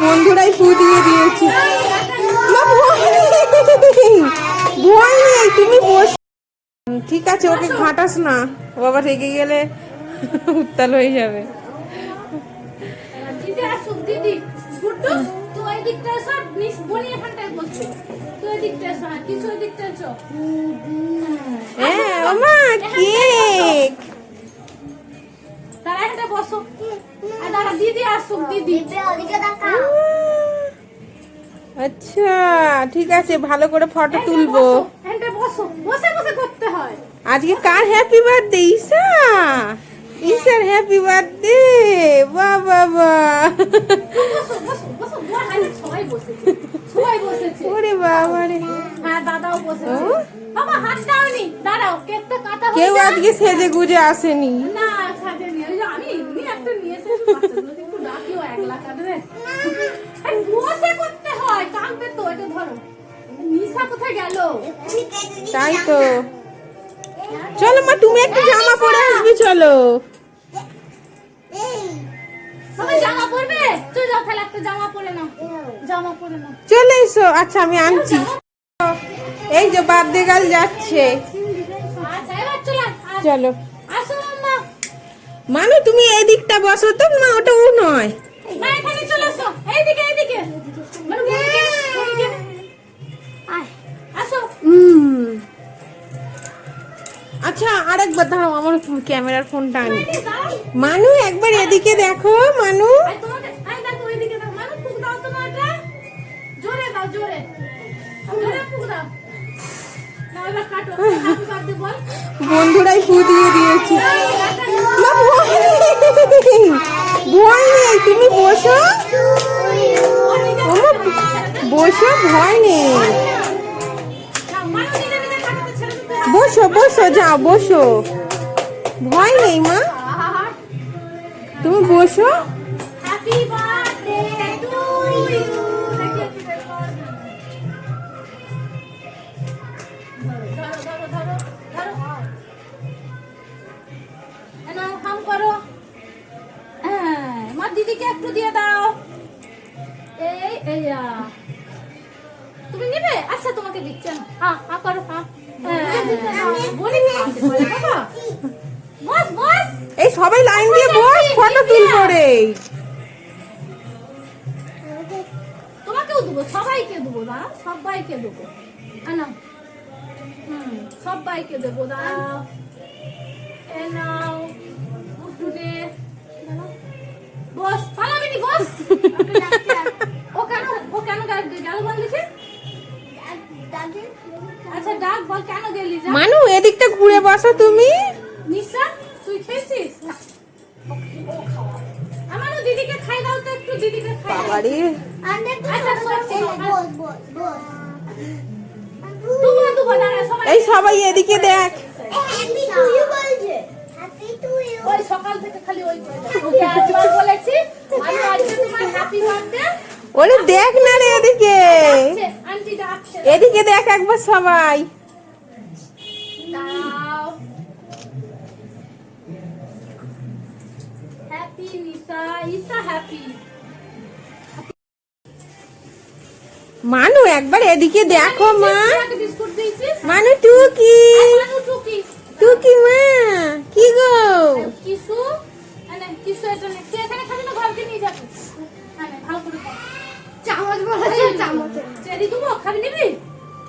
বন্ধুরাই ফু দিয়ে দিয়েছি। না ভয় নেই। তুমি বস ঠিক আছে ওকে ঘাটাস না। আবার রেগে গেলে উত্তাল হয়ে যাবে। দিদি আসুক এখানটায় বসো। দাঁড়া দিদি আসুক দিদি। আচ্ছা ঠিক আছে ভালো করে ফটো তুলবো। এখানটায় বসো। বসে বসে করতে হয়। আজকে কার হ্যাপি বার্থডে ঈশা? ঈশার হ্যাপি বার্থডে সবাই বসেছে ওরে বাবা রে। দাদাও বসেছে। ও? বাবা হাত দাওনি। দাঁড়াও কেক তো কাটা হয়ে কেউ আজকে সেজে গুজে আসেনি। না তাই তো। চলো মা তুমি একটু জামা পরে আসবে চলো। চলে এসো। আচ্ছা আমি আনছি। এই যে বার্থডে গার্ল যাচ্ছে। আচ্ছা চলে। মানু তুমি এই দিকটা বসো তো না ওটা ও নয়। মা এখানে চলে এইদিকে এইদিকে। মানে আসো। আচ্ছা আরেকবার দাঁড়াও আমার ক্যামেরার ফোনটা আনি। মানু একবার এদিকে দেখো মানু। আয় তোমাকে আয় দেখো বসো, ভয় নেই। বসো বসো, যাও, বসো। ভয় নেই, মা। তুমি বসো। হ্যাঁ দিদিকে একটু দিয়ে দাও। এই এই। তুমি নেবে? আচ্ছা তোমাকে দিচ্ছি না হ্যাঁ হ্যাঁ করো হ্যাঁ বলি বাবা বস বস। এই সবাই লাইন দিয়ে বস ফটো তুল রে। তোমাকেও দেবো সবাইকে দেবো দা। সবাইকে দেবো। আনা হুম সবাইকে দেবো দাঁড়াও মানু এদিকটা ঘুরে বসো তুমি। নিশা তুই খেয়েছিস? আমারও দিদিকে খাই দাও তো একটু দিদিকে খাই বাবারে। আচ্ছা এই সবাই এদিকে দেখ। ওই সকাল থেকে খালি ওই করে যাচ্ছে। ওকে একবার বলেছি আমি আজকে তোমার হ্যাপি বার্থডে ওরে দেখ না রে এদিকে আন্টি ডাকছে এদিকে দেখ একবার সবাই। হ্যাপি নিশা ইসা হ্যাপি মানু একবার এদিকে দেখো মা। মানু টুকি। মানু টুকি। খাবি নিবি?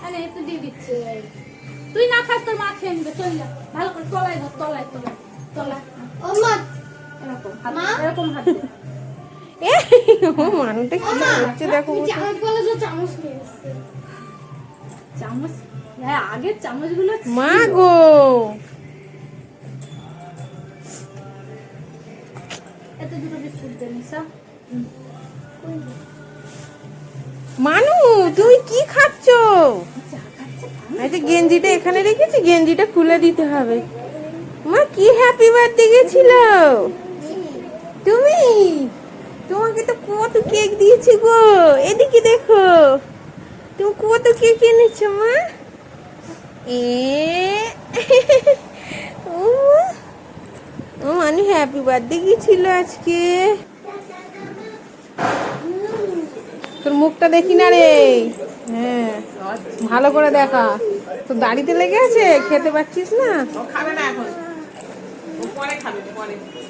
আনে একটু দিয়ে দিচ্ছি তুই না খাস তোর মা খেয়ে নিবে চল যা। ভালো করে তলায় ধর তলায় তলায় তলায়। এরকম হাত এরকম হাত দে। এ, ও কি করছে দেখো চামচ হ্যাঁ আগের চামচগুলো। মা গো। এতে দুটো বিস্কুট মানু, তুমি কি খাচ্ছ? আচ্ছা গেঞ্জিটা এখানে রেখেছি, গেঞ্জিটা খুলে দিতে হবে। মা, কি হ্যাপি বার্থডে গেছিল তুমি? তোমাকে তো কত কেক দিয়েছি গো। এদিকে দেখো। তুমি কত কেক এনেছো, মা? এ ও মানে হ্যাপি বার্থডে কি ছিল আজকে? মুখটা দেখি না রে। হ্যাঁ ভালো করে দেখা। তো দাড়িতে লেগে আছে? খেতে পাচ্ছিস না?